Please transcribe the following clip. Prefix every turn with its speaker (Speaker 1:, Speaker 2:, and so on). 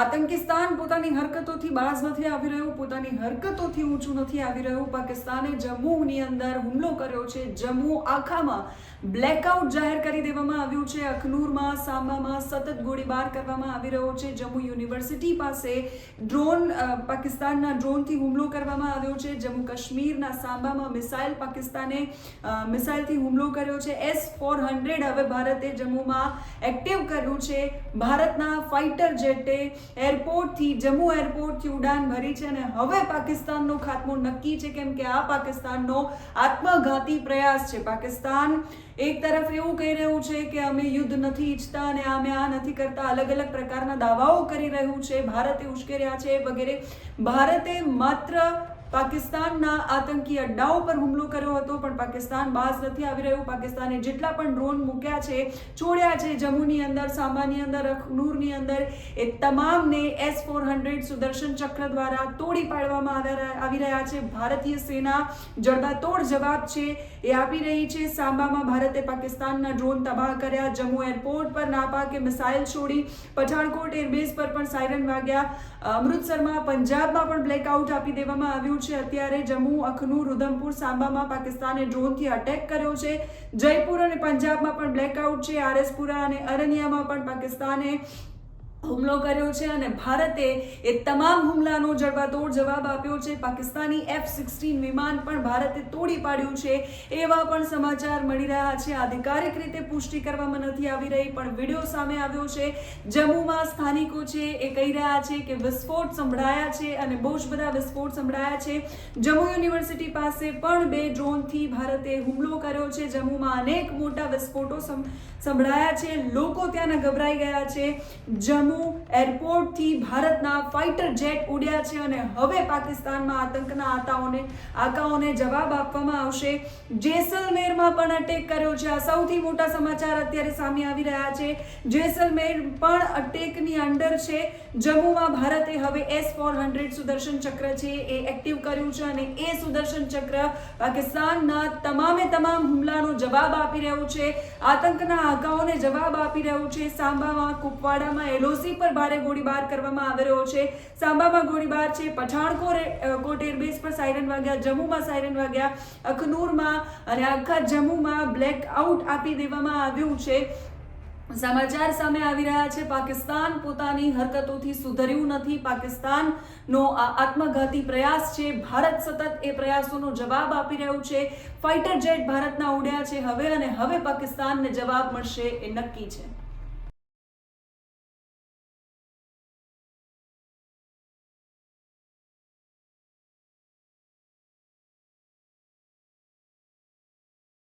Speaker 1: આતંકિસ્તાન પોતાની હરકતોથી બાજ નથી આવી રહ્યું, પોતાની હરકતોથી ઊંચું નથી આવી રહ્યું. પાકિસ્તાને જમ્મુની અંદર હુમલો કર્યો છે. જમ્મુ આખામાં બ્લેકઆઉટ જાહેર કરી દેવામાં આવ્યું છે. અખનૂરમાં, સાંબામાં સતત ગોળીબાર કરવામાં આવી રહ્યો છે. જમ્મુ યુનિવર્સિટી પાસે ડ્રોન પાકિસ્તાનના ડ્રોનથી હુમલો કરવામાં આવ્યો છે. જમ્મુ કાશ્મીરના સાંબામાં મિસાઇલ પાકિસ્તાને મિસાઇલથી હુમલો કર્યો છે. એસ ફોર હંડ્રેડ હવે ભારતે જમ્મુમાં એક્ટિવ કર્યું છે. ભારતના ફાઇટર જેટે એરપોર્ટથી જમ્મુ એરપોર્ટથી ઉડાન ભરી છે અને હવે પાકિસ્તાનનો ખાત્મો નક્કી છે કેમ કે આ પાકિસ્તાનનો આત્મઘાતી પ્રયાસ છે. પાકિસ્તાન એક તરફ એવું કહી રહ્યું છે કે અમે યુદ્ધ નથી ઈચ્છતા અને અમે આ નથી કરતા. અલગ અલગ પ્રકારના દાવાઓ કરી રહ્યું છે. ભારતે ઉશ્કેર્યા છે વગેરે. ભારતે માત્ર પાકિસ્તાનના આતંકી અડ્ડાઓ પર હુમલો કર્યો હતો, પણ પાકિસ્તાન બાઝ નથી આવી રહ્યું. પાકિસ્તાને જેટલા પણ ડ્રોન મૂક્યા છે છોડ્યા છે, જમ્મુની અંદર સાંબાની અંદર, અખનૂરની અંદર, એ તમામને એસ ફોર હંડ્રેડ સુદર્શન ચક્ર દ્વારા તોડી પાડવામાં આવી રહ્યા છે. ભારતીય સેના જડબાતોડ જવાબ છે, એ આપી રહી છે. સાંબામાં ભારતે પાકિસ્તાનના ડ્રોન તબાહ કર્યા. જમ્મુ એરપોર્ટ પર નાપાકે મિસાઇલ છોડી પઠાણકોટ એરબેઝ પર પણ સાયરન વાગ્યા. અમૃતસરમાં પંજાબમાં પણ બ્લેકઆઉટ આપી દેવામાં આવ્યું છે. અત્યારે જમ્મુ અખનૂર ઉધમપુર સાંબામાં પાકિસ્તાને ડ્રોનથી અટેક કર્યો છે. જયપુર અને પંજાબમાં પણ બ્લેકઆઉટ છે. આરએસપુરા અને અરનિયામાં પણ પાકિસ્તાને હુમલો કર્યો છે અને ભારતે એ તમામ હુમલાનો જડબાતોડ જવાબ આપ્યો છે. પાકિસ્તાની એફ સિક્સટીન વિમાન પણ ભારતે તોડી પાડ્યું છે. એવા પણ સમાચાર મળી રહ્યા છે. આધિકારિક રીતે પુષ્ટિ કરવામાં નથી આવી રહી, પણ વીડિયો સામે આવ્યો છે. જમ્મુમાં સ્થાનિકો છે એ કહી રહ્યા છે કે વિસ્ફોટ સંભળાયા છે અને બહુ જ બધા વિસ્ફોટ સંભળાયા છે. જમ્મુ યુનિવર્સિટી પાસે પણ બે ડ્રોનથી ભારતે હુમલો કર્યો છે. જમ્મુમાં અનેક મોટા વિસ્ફોટો સંભળાયા છે. લોકો ત્યાંના ગભરાઈ ગયા છે. જમ્મુ એરપોર્ટથી ભારતના ફાઇટર જેટ ઉડ્યા છે અને હવે પાકિસ્તાનમાં આતંકના આતાઓને, આકાઓને જવાબ આપવામાં આવશે. જેસલમેરમાં પણ અટેક કર્યો છે. આ સૌથી મોટા સમાચાર અત્યારે સામે આવી રહ્યા છે. જેસલમેર પણ અટેકની અંડર છે. જમ્મુમાં ભારતે હવે એસ ફોર હંડ્રેડ સુદર્શન ચક્ર છે એ એક્ટિવ કર્યું છે અને એ સુદર્શન ચક્ર પાકિસ્તાનના તમામે તમામ હુમલાનો જવાબ આપી રહ્યું છે. આતંકના આગાઓને જવાબ આપી રહ્યું છે. સાંબામાં, કુપવાડામાં એલઓસી પર ભારે ગોળીબાર કરવામાં આવી રહ્યો છે. સાંબામાં ગોળીબાર છે. પઠાણકોટ કોટ એરબેઝ પર સાયરન વાગ્યા, જમ્મુમાં સાયરન વાગ્યા. અખનૂરમાં અને આખા જમ્મુમાં બ્લેક આઉટ આપી દેવામાં આવ્યું છે. સમાચાર સામે આવી રહ્યા છે. પાકિસ્તાન પોતાની હરકતોથી સુધર્યું નથી. પાકિસ્તાનનો આ આત્મઘાતી પ્રયાસ છે. ભારત સતત એ પ્રયાસોનો જવાબ આપી રહ્યું છે. ફાઇટર જેટ ભારતના ઉડ્યા છે. હવે અને હવે પાકિસ્તાનને જવાબ મળશે એ નક્કી છે.